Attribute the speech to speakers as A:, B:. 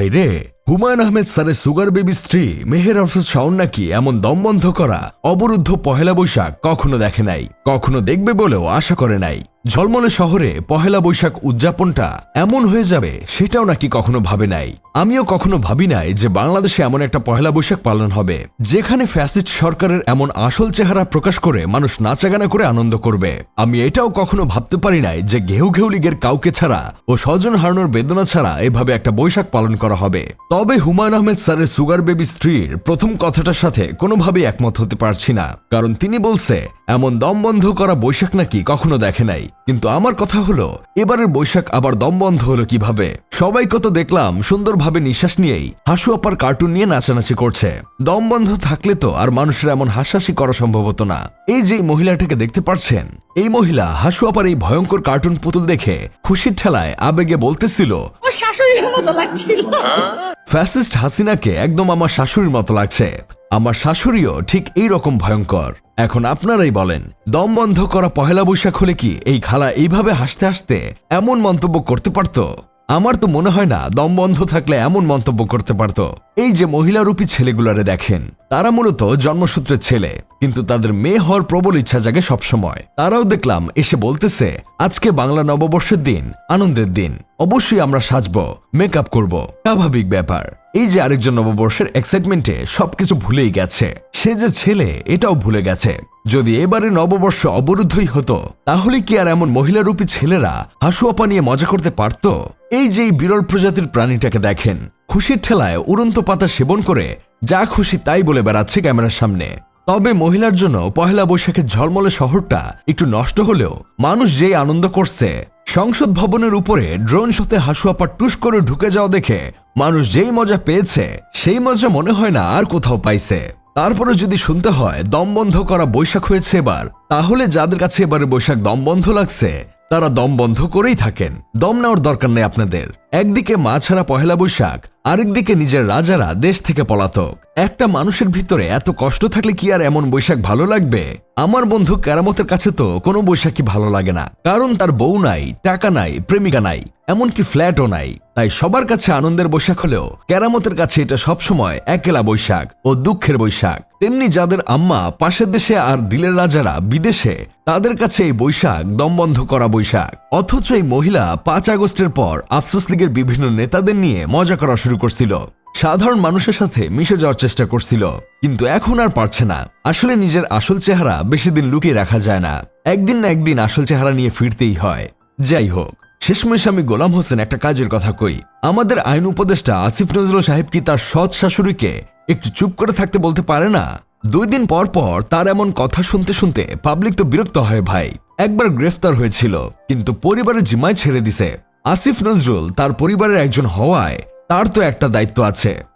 A: ভাই রে হুমায়ুন আহমেদ স্যারের সুগার বেবি স্ত্রী, মেহের আফরোজ শাওন নাকি এমন দমবন্ধ করা? অবরুদ্ধ পহেলা বৈশাখ কখনো দেখে নাই, কখনো দেখবে বলেও আশা করে নাই। ঝলমলে শহরে পহেলা বৈশাখ উদযাপনটা এমন হয়ে যাবে সেটাও নাকি কখনো ভাবে নাই। আমিও কখনো ভাবি নাই যে বাংলাদেশে এমন একটা পহেলা বৈশাখ পালন হবে, যেখানে ফ্যাসিস্ট সরকারের এমন আসল চেহারা প্রকাশ করে মানুষ নাচাগানা করে আনন্দ করবে। আমি এটাও কখনো ভাবতে পারি নাই যে ঘেউ ঘেউ লীগের কাউকে ছাড়া ও স্বজন হারানোর বেদনা ছাড়া এভাবে একটা বৈশাখ পালন করা হবে। তবে হুমায়ুন আহমেদ স্যারের সুগার বেবি স্ত্রীর প্রথম কথাটার সাথে কোনোভাবেই একমত হতে পারছি না, কারণ তিনি বলছে, এমন দম বন্ধ করা বৈশাখ নাকি কখনো দেখে নাই। কিন্তু আমার কথা হলো এবারের বৈশাখ আবার দম বন্ধ হলো কীভাবে? সবাই কত দেখলাম সুন্দরভাবে নিঃশ্বাস নিয়েই হাসু আপার কার্টুন নিয়ে নাচানাচি করছে। দম বন্ধ থাকলে তো আর মানুষের এমন হাসাহাসি করা সম্ভব হতো না। এই যে মহিলাটাকে দেখতে পাচ্ছেন এই মহিলা হাসু আপার এই ভয়ঙ্কর কার্টুন পুতুল দেখে খুশির ঠেলায় আবেগে বলতেছিল
B: লাগছিল।
A: ফ্যাসিস্ট হাসিনাকে একদম আমার শাশুড়ির মতো লাগছে। আমার শাশুড়িও ঠিক এই রকম ভয়ঙ্কর। এখন আপনারাই বলেন, দম বন্ধ করা পহেলা বৈশাখ হলে কি এই খালা এইভাবে হাসতে হাসতে এমন মন্তব্য করতে পারত? আমার তো মনে হয় না দম বন্ধ থাকলে এমন মন্তব্য করতে পারতো। এই যে মহিলারূপী ছেলেগুলারে দেখেন, তারা মূলত জন্মসূত্রের ছেলে, কিন্তু তাদের মেয়ে হওয়ার প্রবল ইচ্ছা জাগে সবসময়। তারাও দেখলাম এসে বলতেছে, আজকে বাংলা নববর্ষের দিন, আনন্দের দিন, অবশ্যই আমরা সাজব, মেকআপ করব। স্বাভাবিক ব্যাপার। এই যে আরেকজন নববর্ষের এক্সাইটমেন্টে সবকিছু ভুলেই গেছে। সে যে ছেলে, এটাও ভুলে গেছে। যদি এবারে নববর্ষ অবরুদ্ধই হতো, তাহলে কি আর এমন মহিলারূপী ছেলেরা হাসুয়াপা নিয়ে মজা করতে পারত? এই যে বিরল প্রজাতির প্রাণীটাকে দেখেন খুশির ঠেলায় উড়ন্ত পাতা সেবন করে, যা খুশি তাই বলে বেড়াচ্ছে ক্যামেরার সামনে। তবে মহিলার জন্য পহেলা বৈশাখের ঝলমলে শহরটা একটু নষ্ট হলেও মানুষ যেই আনন্দ করছে, সংসদ ভবনের উপরে ড্রোন শোতে হাসুয়াপা টুস করে ঢুকে যাওয়া দেখে মানুষ যেই মজা পেয়েছে, সেই মজা মনে হয় না আর কোথাও পাইছে। তারপরে যদি শুনতে হয়, দম বন্ধ করা বৈশাখ হয়েছে এবার, তাহলে যাদের কাছে এবারে বৈশাখ দম বন্ধ লাগছে, তারা দম বন্ধ করেই থাকেন। দম নেওয়ার দরকার নেই আপনাদের। একদিকে মা ছাড়া পহেলা বৈশাখ, আরেকদিকে নিজের রাজারা দেশ থেকে পলাতক। একটা মানুষের ভিতরে এত কষ্ট থাকলে কি আর এমন বৈশাখ ভালো লাগবে? আমার বন্ধু কেরামতের কাছে তো কোনো বৈশাখী ভালো লাগে না, কারণ তার বউ নাই, টাকা নাই, প্রেমিকা নাই, এমনকি ফ্ল্যাটও নাই। তাই সবার কাছে আনন্দের বৈশাখ হলেও কেরামতের কাছে এটা সবসময় একেলা বৈশাখ ও দুঃখের বৈশাখ। তেমনি যাদের আম্মা পাশের দেশে আর দিলের রাজারা বিদেশে, তাদের কাছে এই বৈশাখ দমবন্ধ করা বৈশাখ। অথচ এই মহিলা পাঁচ আগস্টের পর আফসোস লীগের বিভিন্ন নেতাদের নিয়ে মজা করা শুরু করছিল। সাধারণ মানুষের সাথে মিশে যাওয়ার চেষ্টা করছিল। কিন্তু এখন আর পারছে না। আসলে নিজের আসল চেহারা বেশি দিন লুকিয়ে রাখা যায় না। একদিন না একদিন আসল চেহারা নিয়ে ফিরতেই হয়। যাই হোক, শেষমেশ আমি গোলাম হোসেন একটা কাজের কথা কই। আমাদের আইন উপদেষ্টা আসিফ নজরুল সাহেব কি তার সৎ শাশুড়িকে একটু চুপ করে থাকতে বলতে পারে না? দুই দিন পর পর তার এমন কথা শুনতে শুনতে পাবলিক তো বিরক্ত হয় ভাই। একবার গ্রেফতার হয়েছিল, কিন্তু পরিবারের জিম্মায় ছেড়ে দিছে। আসিফ নজরুল তার পরিবারের একজন হওয়ায় তার তো একটা দায়িত্ব আছে।